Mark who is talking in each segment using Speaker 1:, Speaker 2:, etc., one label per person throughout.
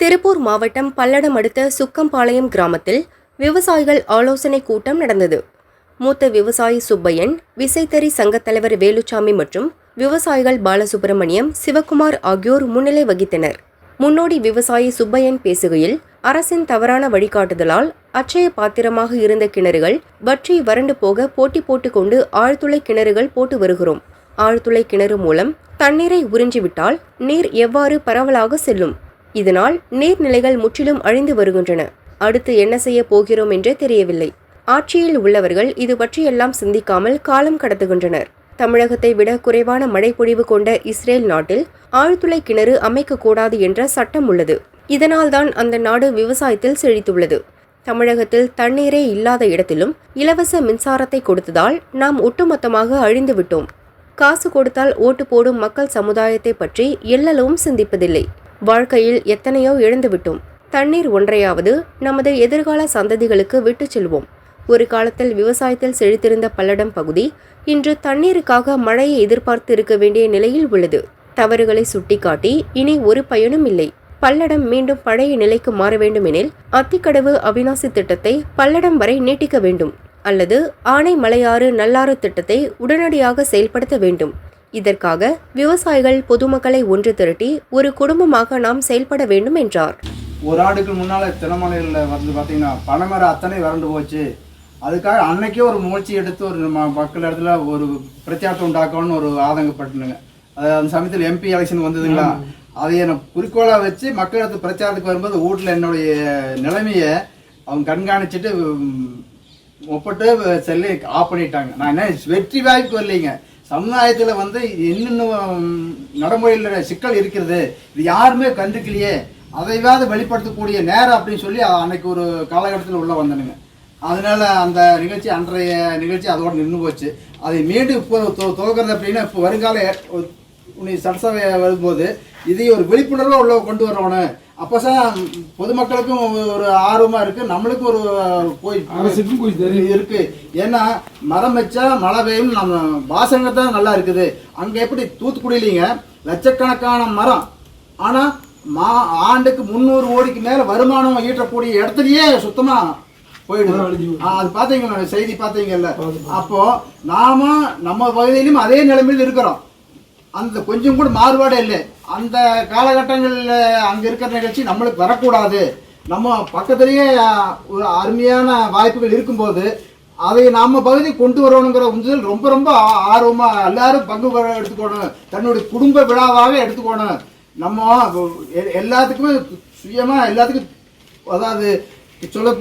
Speaker 1: திருப்பூர் மாவட்டம் பல்லடம் அடுத்த சுக்கம்பாளையம் கிராமத்தில் விவசாயிகள் ஆலோசனை கூட்டம் நடந்தது. மூத்த விவசாயி சுப்பையன் விசைத்தறி சங்கத் தலைவர் வேலுச்சாமி மற்றும் விவசாயிகள் பாலசுப்பிரமணியம் சிவக்குமார் ஆகியோர் முன்னிலை வகித்தனர். முன்னோடி விவசாயி சுப்பையன் பேசுகையில் அரசின் தவறான வழிகாட்டுதலால் அச்சய பாத்திரமாக இருந்த கிணறுகள் வற்றி வறண்டு போக போட்டி போட்டுக்கொண்டு ஆழ்துளை கிணறுகள் போட்டு வருகிறோம். ஆழ்துளை கிணறு மூலம் தண்ணீரை உறிஞ்சிவிட்டால் நீர் எவ்வாறு பரவலாக செல்லும்? இதனால் நீர்நிலைகள் முற்றிலும் அழிந்து வருகின்றன. அடுத்து என்ன செய்ய போகிறோம் என்றே தெரியவில்லை. ஆட்சியில் உள்ளவர்கள் இது பற்றியெல்லாம் சிந்திக்காமல் காலம் கடத்துகின்றனர். தமிழகத்தை விட குறைவான மழைப்பொழிவு கொண்ட இஸ்ரேல் நாட்டில் ஆழ்துளை கிணறு அமைக்கக்கூடாது என்ற சட்டம் உள்ளது. இதனால்தான் அந்த நாடு விவசாயத்தில் செழித்துள்ளது. தமிழகத்தில் தண்ணீரே இல்லாத இடத்திலும் இலவச மின்சாரத்தை கொடுத்ததால் நாம் ஒட்டுமொத்தமாக அழிந்து விட்டோம். காசு கொடுத்தால் ஓட்டு போடும் மக்கள் சமுதாயத்தை பற்றி எல்லளவும் சிந்திப்பதில்லை. வாழ்க்கையில் எத்தனையோ இழந்துவிட்டோம். தண்ணீர் ஒன்றையாவது நமது எதிர்கால சந்ததிகளுக்கு விட்டுச் செல்வோம். ஒரு காலத்தில் விவசாயத்தில் செழித்திருந்த பல்லடம் பகுதி இன்று தண்ணீருக்காக மழையை எதிர்பார்த்து இருக்க வேண்டிய நிலையில் உள்ளது. தவறுகளை சுட்டிக்காட்டி இனி ஒரு பயனும் இல்லை. பல்லடம் மீண்டும் பழைய நிலைக்கு மாற வேண்டுமெனில் அத்திக்கடவு அவிநாசி திட்டத்தை பல்லடம் வரை நீட்டிக்க வேண்டும். அல்லது ஆனை மலையாறு நல்லாறு திட்டத்தை உடனடியாக செயல்படுத்த வேண்டும். இதற்காக விவசாயிகள் பொதுமக்களை ஒன்று திரட்டி ஒரு குடும்பமாக நாம் செயல்பட வேண்டும் என்றார்.
Speaker 2: ஒரு ஆண்டுக்கு முன்னால் தினமலையில் வந்து பார்த்தீங்கன்னா பனைமரம் அத்தனை வறண்டு போச்சு. அதுக்காக அன்னைக்கே ஒரு முயற்சி எடுத்து ஒரு மக்கள் இடத்துல ஒரு பிரச்சாரத்தை உண்டாக்கணும்னு ஒரு ஆதங்கப்பட்டுனுங்க. அது அந்த சமயத்தில் எம்பி எலெக்ஷன் வந்ததுங்களா? அதை எனக்கு குறிக்கோளாக வச்சு மக்கள் இடத்து பிரச்சாரத்துக்கு வரும்போது வீட்டில் என்னுடைய நிலைமையை அவங்க கண்காணிச்சுட்டு ஒப்பிட்டு செல்லு ஆஃப் பண்ணிட்டாங்க. நான் என்ன வெற்றி வாய்ப்பு வரலைங்க சமுதாயத்தில் வந்து என்னென்ன நடைமுறையில் சிக்கல் இருக்கிறது இது யாருமே கண்டுக்கலையே அதைவாது வெளிப்படுத்தக்கூடிய நேரம் அப்படின்னு சொல்லி அன்னைக்கு ஒரு காலகட்டத்தில் உள்ளே வந்தனுங்க. அதனால அந்த நிகழ்ச்சி அன்றைய நிகழ்ச்சி அதோடு நின்று போச்சு. அதை மீண்டும் இப்போ துவக்கிறது அப்படின்னா இப்போ வருங்கால உன்னை சட்டசபை வரும்போது இதை ஒரு விழிப்புணர்வாக உள்ள கொண்டு வரணும் அப்போதான் பொதுமக்களுக்கும் ஒரு ஆர்வமாக இருக்குது நம்மளுக்கும் ஒரு போய்
Speaker 3: அரசுக்கும் போய் தெரியும்.
Speaker 2: இருக்கு. ஏன்னா மரம் வச்சா மழை பெய்யும் நம்ம வாசனை தான் நல்லா இருக்குது. அங்கே எப்படி தூத்துக்குடியிலிங்க? லட்சக்கணக்கான மரம். ஆனால் மா ஆண்டுக்கு முந்நூறு கோடிக்கு மேலே வருமானம் ஈட்டக்கூடிய இடத்துலயே சுத்தமாக. ஆ, அது பார்த்தீங்களா செய்தி பார்த்தீங்கல்ல அப்போ நாம நம்ம பகுதியிலும் அதே நிலைமையில் இருக்கிறோம். அந்த கொஞ்சம் கூட மாறுபாடே இல்லை. அந்த காலகட்டங்களில் அங்கே இருக்கிற நிகழ்ச்சி நம்மளுக்கு வரக்கூடாது. நம்ம பக்கத்துலேயே ஒரு அருமையான வாய்ப்புகள் இருக்கும்போது அதை நம்ம பகுதி கொண்டு வரணுங்கிற உந்துதல் ரொம்ப ரொம்ப ஆ- எல்லாரும் பங்கு எடுத்துக்கணும். தன்னுடைய குடும்ப விழாவாக எடுத்துக்கணும். நம்ம எ- எல்லாத்துக்குமே சுயமாக எல்லாத்துக்கும் அதாவது சொல்ல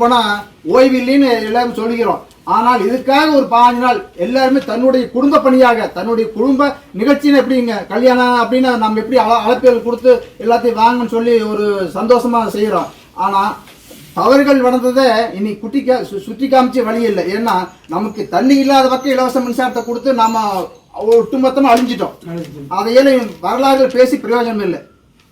Speaker 2: ஓய்வு இல்லைன்னு எல்லாரும் சொல்லிக்கிறோம். ஆனால் இதுக்காக ஒரு பாஞ்சு நாள்? எல்லாருமே தன்னுடைய குடும்ப பணியாக தன்னுடைய குடும்ப நிகழ்ச்சின்னு எப்படிங்க? கல்யாணம் அப்படின்னு நம்ம எப்படி அழ அழைப்புகள் கொடுத்து எல்லாத்தையும் வாங்கன்னு சொல்லி ஒரு சந்தோஷமா செய்கிறோம் ஆனால் தவறுகள் நடந்ததை இனி குட்டி கா சு- சுற்றி காமிச்ச வழி இல்லை. ஏன்னா நமக்கு தண்ணி இல்லாத பக்கம் இலவச மின்சாரத்தை கொடுத்து நாம ஒட்டுமொத்தமாக அழிஞ்சிட்டோம். அதையில வரலாறுகள் பேசி பிரயோஜனம் இல்லை.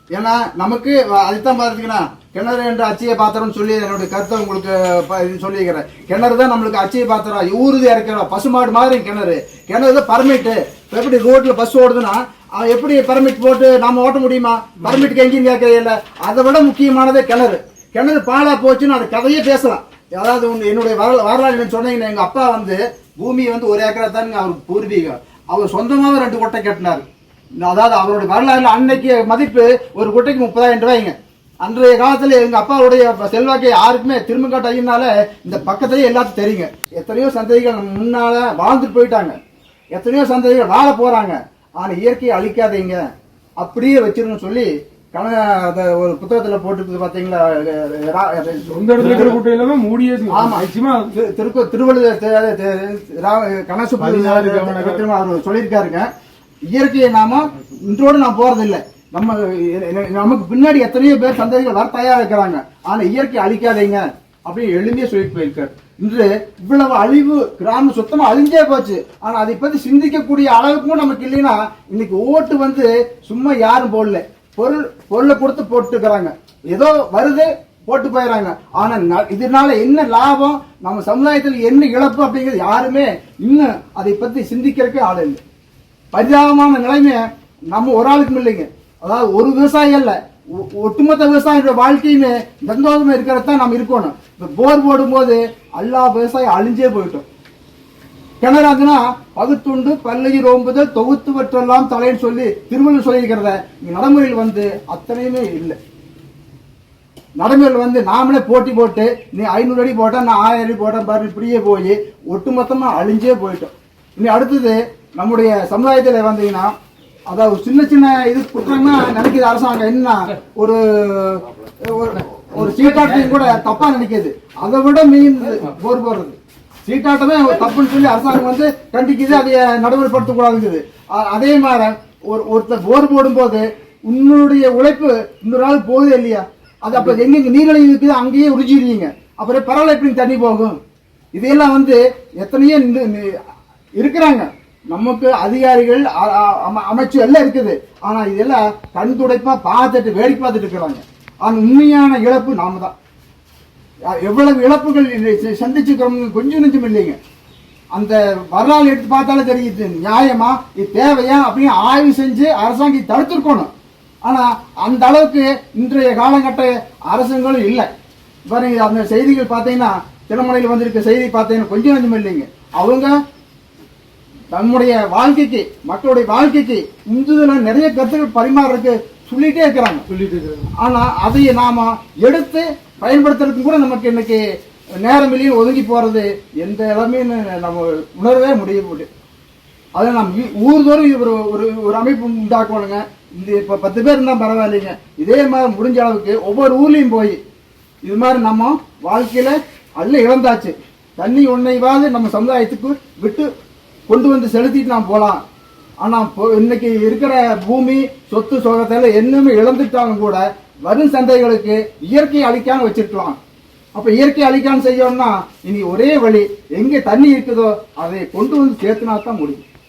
Speaker 2: ஏன்னா நமக்கு அதுதான் பார்த்துக்கினா கிணறு என்ற அச்சிய பாத்திரம்னு சொல்லி என்னுடைய கருத்தை உங்களுக்கு ப- இது சொல்லியிருக்கிறேன். கிணறு தான் நம்மளுக்கு அச்சிய பாத்திரம் ஊறுதி இறக்கிறோம் பசுமாடு மாதிரி கிணறு. கிணறு தான் பர்மிட்டு இப்போ எப்படி ரோட்டில் பஸ் ஓடுதுன்னா அவன் எப்படி பர்மிட் போட்டு நாம் ஓட்ட முடியுமா? பர்மிட்டுக்கு எங்கேயும் இல்லை. அதை விட முக்கியமானதே கிணறு. கிணறு பாலாக போச்சுன்னு அது கதையே பேசலாம். அதாவது என்னுடைய வரல வரலாறு சொன்னீங்கன்னா எங்கள் அப்பா வந்து பூமி வந்து ஒரு ஏக்கரா தானுங்க அவருக்கு பூர்வீகம். அவர் சொந்தமாக ரெண்டு கொட்டை கட்டினார். அதாவது அவருடைய வரலாறுல அன்னைக்கு மதிப்பு ஒரு குட்டைக்கு முப்பதாயிரம் ரூபாய்ங்க. அன்றைய காலத்துல எங்க அப்பாவுடைய செல்வாக்கை யாருக்குமே திரும்பக்காட்டு ஐயனால இந்த பக்கத்துலயே எல்லாத்துக்கும் தெரியுங்க. எத்தனையோ சந்ததிகள் முன்னால வாழ்ந்துட்டு போயிட்டாங்க. எத்தனையோ சந்ததிகள் வாழ போறாங்க. ஆனா இயற்கையை அழிக்காதீங்க. அப்படியே வச்சிருன்னு சொல்லி அத ஒரு புத்தகத்துல போட்டு பாத்தீங்களா? ரா-
Speaker 3: சொந்த இடத்துல இருக்கிற குட்டை எல்லாமே மூடியே
Speaker 2: ஆமா.
Speaker 3: மேக்சிமம்
Speaker 2: திரு- திருக்கு திருவள்ளுவர் கணசு. அவர் சொல்லியிருக்காருங்க. இயற்கையை நாம இன்றோடு நான் போறதில்லை. நம்ம நமக்கு பின்னாடி எத்தனையோ பேர் சந்ததிகள் வர தயாரா இருக்கிறாங்க. ஆனா இயற்கை அழிக்காதீங்க அப்படின்னு எளிமையா சொல்லிட்டு போயிருக்காரு. இன்று இவ்வளவு அழிவு கிராமம் சுத்தமா அழிஞ்சே போச்சு. ஆனா அதை பத்தி சிந்திக்கக்கூடிய அளவுக்கும் நமக்கு இல்லைன்னா இன்னைக்கு ஓட்டு வந்து சும்மா யாரும் போடல. பொருள் பொருளை கொடுத்து போட்டுக்கிறாங்க. ஏதோ வருது போட்டு போயிடறாங்க ஆனா இதனால என்ன லாபம்? நம்ம சமுதாயத்தில் என்ன இழப்பு அப்படிங்கிறது யாருமே இன்னும் அதை பத்தி சிந்திக்கிறதுக்கே ஆள் இல்லை. பரிதாபமான நிலைமை நம்ம ஒரு ஆளுக்கும் இல்லைங்க. அதாவது ஒரு விவசாயி அல்ல ஒ- ஒட்டுமொத்த விவசாயியோட வாழ்க்கையுமே சந்தோஷமா இருக்கிறது தான் நம்ம இருக்கணும். இப்ப போர் போடும்போது எல்லா விவசாயம் அழிஞ்சே போயிட்டோம். கிணறு அதுனா பகுத்துண்டு பல்லகி ரோம்புதல் தொகுத்துவற்றெல்லாம் தலைன்னு சொல்லி திருவள்ளுவர் சொல்லியிருக்கிறத நடைமுறையில் வந்து அத்தனையுமே இல்லை. நடைமுறையில் வந்து நாமளே போட்டி போட்டு நீ ஐநூறு அடி போட்டா நான் ஆயிரம் அடி போட்டேன் பாரு இப்படியே போய் ஒட்டுமொத்தமா அழிஞ்சே போயிட்டோம். இனி அடுத்தது நம்முடைய சமுதாயத்தில் வந்தீங்கன்னா அதாவது சின்ன சின்ன இது குற்றம்னா நினைக்கிது அரசாங்கம். என்ன ஒரு ஒரு- ஒரு சீட்டாட்டையும் கூட தப்பா நினைக்கிது. அதை விட மீன் போர் போடுறது. சீட்டாட்டமே தப்புன்னு சொல்லி அரசாங்கம் வந்து கண்டிக்குது அதை நடைமுறைப்படுத்தக்கூடாதுங்குது அதே மாதிரி ஒரு ஒருத்தர் போர் போடும்போது உன்னுடைய உழைப்பு இன்னொரு நாள் போகுது இல்லையா? அது அப்போ எங்கெங்க நீர்நிலை இருக்குது அங்கேயே உறிஞ்சிடுவீங்க. அப்புறம் பரவாயில்ல எப்படி தண்ணி போகும்? இதையெல்லாம் வந்து எத்தனையோ இந்த- இருக்கிறாங்க. நமக்கு அதிகாரிகள் அமைச்சு எல்லாம் இருக்குது. ஆனா இதெல்லாம் கண் துடைப்பா பார்த்துட்டு வேடிக்கை பார்த்துட்டு இருக்கிறாங்க. ஆனா உண்மையான இழப்பு நாம தான் எவ்வளவு இழப்புகள் இதை சந்திச்சுக்கிறோம் கொஞ்சம் நெஞ்சம் இல்லைங்க. அந்த வரலாறு எடுத்து பார்த்தாலே தெரியுது. நியாயமா? இது தேவையா? அப்படின்னு ஆய்வு செஞ்சு அரசாங்கம் தடுத்துருக்கணும். தடுத்திருக்கணும் ஆனா அந்த அளவுக்கு இன்றைய காலகட்ட அரசுங்களும் இல்லை. பாருங்க அந்த செய்திகள் பார்த்தீங்கன்னா திருமலையில் வந்திருக்க செய்தி பார்த்தீங்கன்னா கொஞ்சம் நெஞ்சம் இல்லைங்க. அவங்க நம்முடைய வாழ்க்கைக்கு மக்களுடைய வாழ்க்கைக்கு உந்துதல நிறைய கருத்துக்கள் பரிமாறதுக்கு சொல்லிட்டே இருக்கிறாங்க.
Speaker 3: சொல்லிட்டு இருக்கிறாங்க.
Speaker 2: ஆனா அதை நாம எடுத்து பயன்படுத்துறதுக்கு கூட நமக்கு இன்னைக்கு நேரம் இல்லையும் ஒதுங்கி போறது எந்த இடமே நம்ம உணரவே முடிய முடியும் அதை நம்ம ஊ- ஊர்தோறும் ஒரு ஒரு ஒரு அமைப்பு உண்டாக்கணுங்க. இந்த இப்ப பத்து பேர் இருந்தா பரவாயில்லைங்க. இதே மாதிரி முடிஞ்ச அளவுக்கு ஒவ்வொரு ஊர்லயும் போய் இது மாதிரி நம்ம வாழ்க்கையில அல்ல இழந்தாச்சு. தண்ணி ஒன்னைவாது நம்ம சமுதாயத்துக்கு விட்டு கொண்டு வந்து செலுத்திட்டு நான் போகலாம். ஆனால் இன்னைக்கு இருக்கிற பூமி சொத்து சோகத்தில் என்னமே இழந்துட்டாலும் கூட வரும் சந்தைகளுக்கு இயற்கை அழிக்கான்னு வச்சிருக்கலாம். அப்போ இயற்கை அழிக்கான்னு செய்யணும்னா இனி ஒரே வழி எங்கே தண்ணி இருக்குதோ அதை கொண்டு வந்து சேர்த்துனா தான் முடியும்.